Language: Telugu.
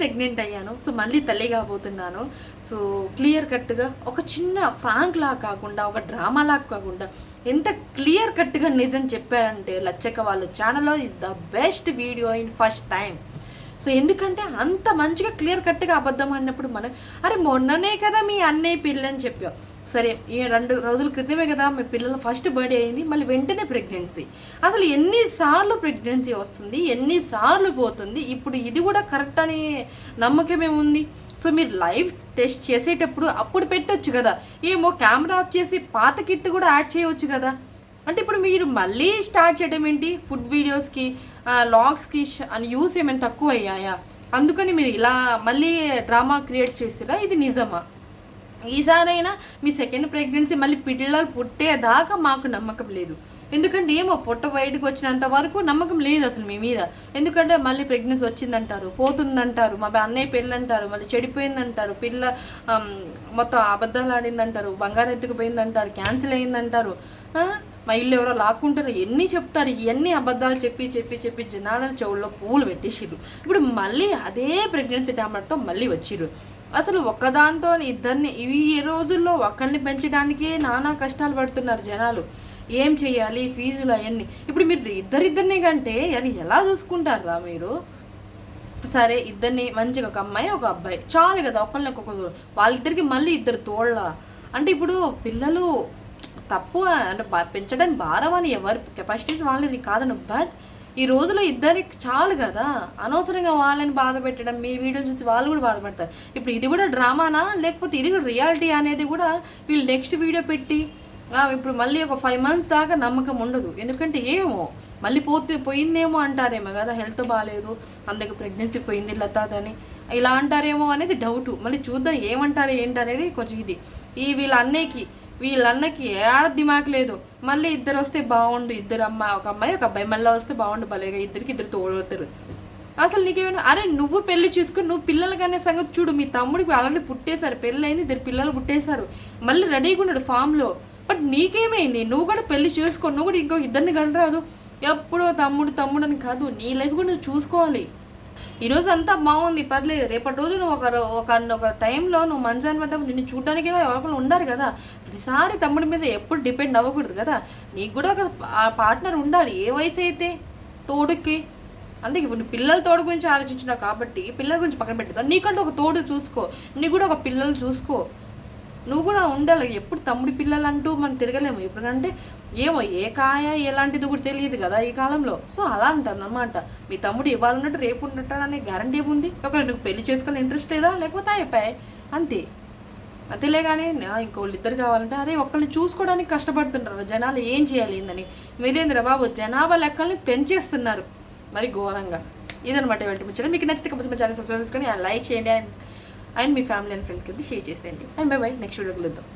ప్రెగ్నెంట్ అయ్యాను. సో మళ్ళీ తల్లి కాబోతున్నాను. సో క్లియర్ కట్గా ఒక చిన్న ఫ్రాంక్ లా కాకుండా ఒక డ్రామా లా కాకుండా ఎంత క్లియర్ కట్గా నిజం చెప్పారంటే లచ్చక్క వాళ్ళ ఛానల్లో ఇది the best video in first time so ఎందుకంటే అంత మంచిగా క్లియర్ కట్గా అబద్ధం అన్నప్పుడు మనం అరే మొన్ననే కదా మీ అన్నయ్య పిల్లని చెప్పావు. సరే ఈ రెండు రోజుల క్రితమే కదా మీ పిల్లల ఫస్ట్ బర్త్డే అయింది మళ్ళీ వెంటనే ప్రెగ్నెన్సీ అసలు ఎన్నిసార్లు ప్రెగ్నెన్సీ వస్తుంది ఎన్నిసార్లు పోతుంది ఇప్పుడు ఇది కూడా కరెక్ట్ అని నమ్మకమే ఉంది. సో మీరు లైవ్ టెస్ట్ చేసేటప్పుడు అప్పుడు పెట్టొచ్చు కదా. ఏమో కెమెరా ఆఫ్ చేసి పాత కిట్ కూడా యాడ్ చేయవచ్చు కదా. అంటే ఇప్పుడు మీరు మళ్ళీ స్టార్ట్ చేయడం ఏంటి? ఫుడ్ వీడియోస్కి లాగ్స్కి అని యూస్ ఏమైనా తక్కువ అయ్యాయా? అందుకని మీరు ఇలా మళ్ళీ డ్రామా క్రియేట్ చేస్తారా ఇది నిజమా? ఈసారైనా మీ సెకండ్ ప్రెగ్నెన్సీ మళ్ళీ పిల్లలు పుట్టేదాకా మాకు నమ్మకం లేదు. ఎందుకంటే ఏమో పొట్ట బయటకు వచ్చినంత వరకు నమ్మకం లేదు అసలు మీ మీద. ఎందుకంటే మళ్ళీ ప్రెగ్నెన్సీ వచ్చిందంటారు పోతుందంటారు మా అన్నయ్య పెళ్ళి అంటారు మళ్ళీ చెడిపోయిందంటారు పిల్ల మొత్తం అబద్ధాలు ఆడిందంటారు బంగారం ఎత్తుకుపోయిందంటారు క్యాన్సిల్ అయిందంటారు. మా ఇల్లు ఎవరో లాక్కుంటారు ఎన్ని చెప్తారు ఇవన్నీ అబద్ధాలు చెప్పి చెప్పి చెప్పి జనాలను చెవుల్లో పూలు పెట్టేసిర్రు. ఇప్పుడు మళ్ళీ అదే ప్రెగ్నెన్సీ డామర్తో మళ్ళీ వచ్చిర్రు. అసలు ఒక్కదాంతో ఇద్దరిని ఇవి ఈ రోజుల్లో ఒకరిని పెంచడానికే నానా కష్టాలు పడుతున్నారు జనాలు. ఏం చేయాలి ఫీజులు అవన్నీ. ఇప్పుడు మీరు ఇద్దరిద్దరిని కంటే అది ఎలా చూసుకుంటారా మీరు? సరే ఇద్దరిని మంచిగా ఒక అమ్మాయి ఒక అబ్బాయి. చాలు కదా ఒకళ్ళని ఒక్కొక్క వాళ్ళిద్దరికి మళ్ళీ ఇద్దరు తోళ్ళ. అంటే ఇప్పుడు పిల్లలు తప్పు అంటే పెంచడానికి భారం అని ఎవరి కెపాసిటీస్ వాళ్ళది కాదను. బట్ ఈ రోజులో ఇద్దరికి చాలు కదా. అనవసరంగా వాళ్ళని బాధ పెట్టడం మీ వీడియో చూసి వాళ్ళు కూడా బాధపడతారు ఇప్పుడు ఇది కూడా డ్రామానా? లేకపోతే ఇది కూడా రియాలిటీ అనేది కూడా వీళ్ళు నెక్స్ట్ వీడియో పెట్టి ఇప్పుడు మళ్ళీ ఒక ఫైవ్ మంత్స్ దాకా నమ్మకం ఉండదు. ఎందుకంటే ఏమో మళ్ళీ పోతే పోయిందేమో అంటారేమో కదా. హెల్త్ బాగాలేదు అందుకే ప్రెగ్నెన్సీ పోయింది లతాదని ఇలా అంటారేమో అనేది డౌట్ మళ్ళీ చూద్దాం ఏమంటారు ఏంటనేది కొంచెం ఇది. ఈ వీళ్ళ అన్నయ్యకి వీళ్ళన్నకి ఏడ దిమాక్ లేదు. మళ్ళీ ఇద్దరు వస్తే బాగుండు ఇద్దరు అమ్మాయి ఒక అమ్మాయి ఒక అబ్బాయి. మళ్ళీ వస్తే బాగుండు భలేగా. ఇద్దరికి ఇద్దరు తోడవుతారు. అసలు నీకేమైనా అరే నువ్వు పెళ్ళి చేసుకుని నువ్వు పిల్లలకనే సంగతి చూడు. మీ తమ్ముడికి ఆల్రెడీ పుట్టేశారు పెళ్ళి అయింది ఇద్దరు పిల్లలు పుట్టేశారు. మళ్ళీ రెడీగా ఉన్నాడు ఫామ్లో. బట్ నీకేమైంది? నువ్వు కూడా పెళ్ళి చేసుకో. నువ్వు కూడా ఇంకో ఇద్దరిని కనరాదు. ఎప్పుడో తమ్ముడు తమ్ముడు అని కాదు. నీ లైఫ్ కూడా నువ్వు చూసుకోవాలి. ఈరోజు అంతా బాగుంది పర్లేదు. రేపటి రోజు నువ్వు ఒక ఒక ఒక టైంలో నువ్వు మంచాన్ని పడ్డప్పుడు నిన్ను చూడడానికి ఎవరికైనా ఉండాలి కదా. ప్రతిసారి తమ్ముడి మీద ఎప్పుడు డిపెండ్ అవ్వకూడదు కదా. నీకు కూడా ఒక పార్ట్నర్ ఉండాలి. ఏ వయసు అయితే? తోడుకి. అందుకే ఇప్పుడు నువ్వు పిల్లల తోడు గురించి ఆలోచించినావు కాబట్టి పిల్లల గురించి పక్కన పెట్టుదా నీకంటే ఒక తోడు చూసుకో. నీకు కూడా ఒక పిల్లలు చూసుకో. నువ్వు కూడా ఉండాలి. ఎప్పుడు తమ్ముడి పిల్లలు అంటూ మనం తిరగలేము. ఎప్పుడంటే ఏమో ఏ కాయ ఎలాంటిది కూడా తెలియదు కదా ఈ కాలంలో. సో అలా అంటాను అనమాట మీ తమ్ముడు ఇవాళ ఉన్నట్టు రేపు ఉన్నట్టు అనే గ్యారంటీ ఏముంది? ఒకవేళ నువ్వు పెళ్ళి చేసుకోవాలని ఇంట్రెస్ట్ లేదా? లేకపోతే అయిపోయాయి అంతే. అంతేలే కానీ ఇంకోళ్ళు ఇద్దరు కావాలంటే అరే ఒక్కరిని చూసుకోవడానికి కష్టపడుతుంటారు. జనాలు ఏం చేయాలి ఏందని. మీరేంద్ర బాబు జనాభా లెక్కల్ని పెంచేస్తున్నారు. మరి ఘోరంగా. ఇదనమాట ఇవాటి ముచ్చట. మీకు నచ్చితే మా ఛానల్ సబ్స్క్రైబ్ చేసుకొని లైక్ చేయండి అండ్ అండ్ మీ ఫ్యామిలీ అండ్ ఫ్రెండ్స్కి అయితే షేర్ చేసేయండి. And by by. నెక్స్ట్ వీడియోకి వెళ్దాం